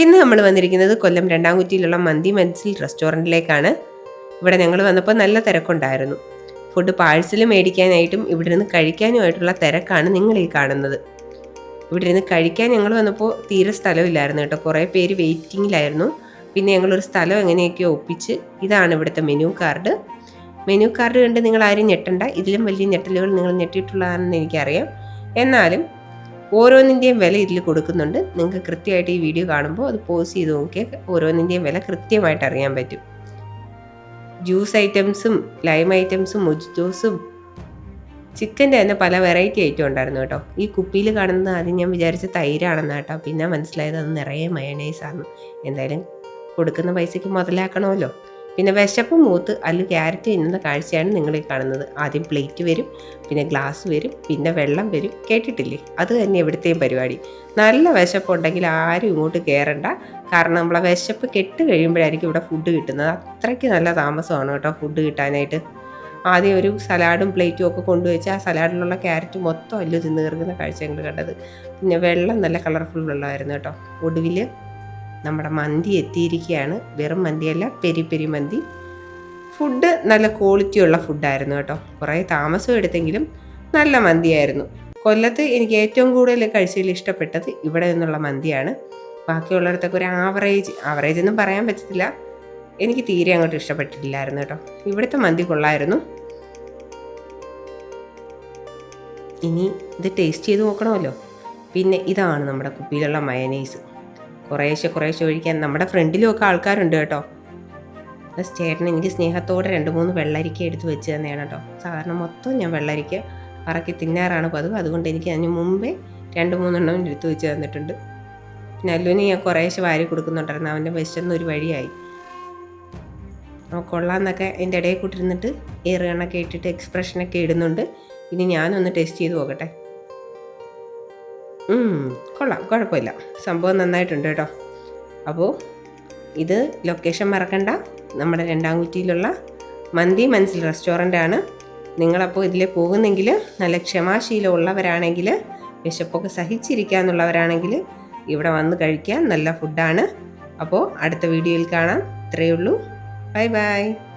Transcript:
ഇന്ന് നമ്മൾ വന്നിരിക്കുന്നത് കൊല്ലം രണ്ടാംകുറ്റിയിലുള്ള മന്തി മൻസിൽ റെസ്റ്റോറന്റിലേക്കാണ്. ഇവിടെ ഞങ്ങൾ വന്നപ്പോൾ നല്ല തിരക്കുണ്ടായിരുന്നു. ഫുഡ് പാഴ്സൽ മേടിക്കാനായിട്ടും ഇവിടെ നിന്ന് കഴിക്കാനുമായിട്ടുള്ള തിരക്കാണ് നിങ്ങൾ ഈ കാണുന്നത്. ഇവിടെ ഇരുന്ന് കഴിക്കാൻ ഞങ്ങൾ വന്നപ്പോൾ തീരെ സ്ഥലമില്ലായിരുന്നു കേട്ടോ. കുറേ പേര് വെയിറ്റിങ്ങിലായിരുന്നു. പിന്നെ ഞങ്ങളൊരു സ്ഥലം എങ്ങനെയൊക്കെയോ ഒപ്പിച്ച് ഇതാണ് ഇവിടുത്തെ മെനു കാർഡ്. മെനു കാർഡ് കണ്ട് നിങ്ങൾ ആരും ഞെട്ടണ്ട. ഇതിലും വലിയ ഞെട്ടലുകൾ നിങ്ങൾ ഞെട്ടിയിട്ടുള്ളതാണെന്ന് എനിക്കറിയാം. എന്നാലും ഓരോന്നിന്റെയും വില ഇതിൽ കൊടുക്കുന്നുണ്ട്. നിങ്ങൾക്ക് കൃത്യമായിട്ട് ഈ വീഡിയോ കാണുമ്പോൾ അത് പോസ് ചെയ്ത് നോക്കിയാൽ ഓരോന്നിന്റെയും വില കൃത്യമായിട്ട് അറിയാൻ പറ്റും. ജ്യൂസ് ഐറ്റംസും ലൈം ഐറ്റംസും മൊജിറ്റോസും ചിക്കന്റെ തന്നെ പല വെറൈറ്റി ഐറ്റം ഉണ്ടായിരുന്നു കേട്ടോ. ഈ കുപ്പിയിൽ കാണുന്നത് ആദ്യം ഞാൻ വിചാരിച്ച തൈരാണെന്ന് കേട്ടോ. പിന്നെ മനസ്സിലായത് അത് നിറയെ മയണൈസാണ് എന്തായാലും കൊടുക്കുന്ന പൈസയ്ക്ക് മുതലാക്കണമല്ലോ. പിന്നെ വിശപ്പ് മൂത്ത് അല്ല ക്യാരറ്റ് തിന്നുന്ന കാഴ്ചയാണ് നിങ്ങൾ കാണുന്നത്. ആദ്യം പ്ലേറ്റ് വരും പിന്നെ ഗ്ലാസ് വരും പിന്നെ വെള്ളം വരും. കേട്ടിട്ടില്ലേ? അത് തന്നെ എവിടുത്തെയും പരിപാടി. നല്ല വിശപ്പുണ്ടെങ്കിൽ ആരും ഇങ്ങോട്ട് കയറണ്ട കാരണം നമ്മളെ വിശപ്പ് കെട്ട് കഴിയുമ്പോഴായിരിക്കും ഇവിടെ ഫുഡ് കിട്ടുന്നത്. അത്രയ്ക്ക് നല്ല താമസമാണ് കേട്ടോ ഫുഡ് കിട്ടാനായിട്ട്. ആദ്യം ഒരു സലാഡും പ്ലേറ്റും ഒക്കെ കൊണ്ടുവച്ച് ആ സലാഡിലുള്ള ക്യാരറ്റ് മൊത്തം അല്ലു തിന്ന് കയറുന്ന കാഴ്ച ഞങ്ങൾ കണ്ടത്. പിന്നെ വെള്ളം നല്ല കളർഫുൾ വെള്ളമായിരുന്നു കേട്ടോ. ഒടുവിൽ നമ്മുടെ മന്തി എത്തിയിരിക്കുകയാണ്. വെറും മന്തിയല്ല പെരി പെരി മന്തി. ഫുഡ് നല്ല ക്വാളിറ്റിയുള്ള ഫുഡായിരുന്നു കേട്ടോ. കുറേ താമസം എടുത്തെങ്കിലും നല്ല മന്തിയായിരുന്നു. കൊല്ലത്ത് എനിക്ക് ഏറ്റവും കൂടുതൽ കഴിച്ചതിൽ ഇഷ്ടപ്പെട്ടത് ഇവിടെ നിന്നുള്ള മന്തിയാണ്. ബാക്കിയുള്ളിടത്തൊക്കെ ഒരു ആവറേജ് ആവറേജ് ഒന്നും പറയാൻ പറ്റത്തില്ല. എനിക്ക് തീരെ അങ്ങോട്ട് ഇഷ്ടപ്പെട്ടിട്ടില്ലായിരുന്നു കേട്ടോ. ഇവിടുത്തെ മന്തി കൊള്ളായിരുന്നു. ഇനി ഇത് ടേസ്റ്റ് ചെയ്ത് നോക്കണമല്ലോ. പിന്നെ ഇതാണ് നമ്മുടെ കുപ്പിയിലുള്ള മയനൈസ് കുറേശ്ശെ കുറേശ്ശെ ഒഴിക്കാൻ നമ്മുടെ ഫ്രണ്ടിലും ഒക്കെ ആൾക്കാരുണ്ട് കേട്ടോ. പ്ലസ് ചേട്ടൻ എനിക്ക് സ്നേഹത്തോടെ രണ്ട് മൂന്ന് വെള്ളരിക്ക എടുത്ത് വെച്ച് തന്നെയാണ് കേട്ടോ. സാധാരണ മൊത്തം ഞാൻ വെള്ളരിക്ക പറക്കി തിന്നാറാണ് പതിവ്. അതുകൊണ്ട് എനിക്ക് അതിന് മുമ്പേ രണ്ട് മൂന്നെണ്ണം എടുത്ത് വെച്ച് തന്നിട്ടുണ്ട്. പിന്നെ അല്ലുവിന് ഞാൻ കുറേശ്ശെ വാരി കൊടുക്കുന്നുണ്ടായിരുന്നു. അവന്റെ വിശന്ന് ഒരു വഴിയായി. അവൻ കൊള്ളാന്നൊക്കെ എന്റെ ഇടയിൽ കൂട്ടിരുന്നിട്ട് ഏറുകണക്കെ ഇട്ടിട്ട് എക്സ്പ്രഷനൊക്കെ ഇടുന്നുണ്ട്. ഇനി ഞാനൊന്ന് ടെസ്റ്റ് ചെയ്ത് നോക്കട്ടെ. കൊള്ളാം കുഴപ്പമില്ല. സംഭവം നന്നായിട്ടുണ്ട് കേട്ടോ. അപ്പോൾ ഇത് ലൊക്കേഷൻ മറക്കണ്ട. നമ്മുടെ രണ്ടാംകുറ്റിയിലുള്ള മന്തി മൻസിൽ റെസ്റ്റോറന്റ് ആണ് നിങ്ങളപ്പോൾ ഇതിൽ പോകുന്നെങ്കിൽ നല്ല ക്ഷമാശീലമുള്ളവരാണെങ്കിൽ വിശപ്പൊക്കെ സഹിച്ചിരിക്കാന്നുള്ളവരാണെങ്കിൽ ഇവിടെ വന്ന് കഴിക്കാൻ നല്ല ഫുഡാണ്. അപ്പോൾ അടുത്ത വീഡിയോയിൽ കാണാം. ഇത്രയേ ഉള്ളൂ. Bye bye.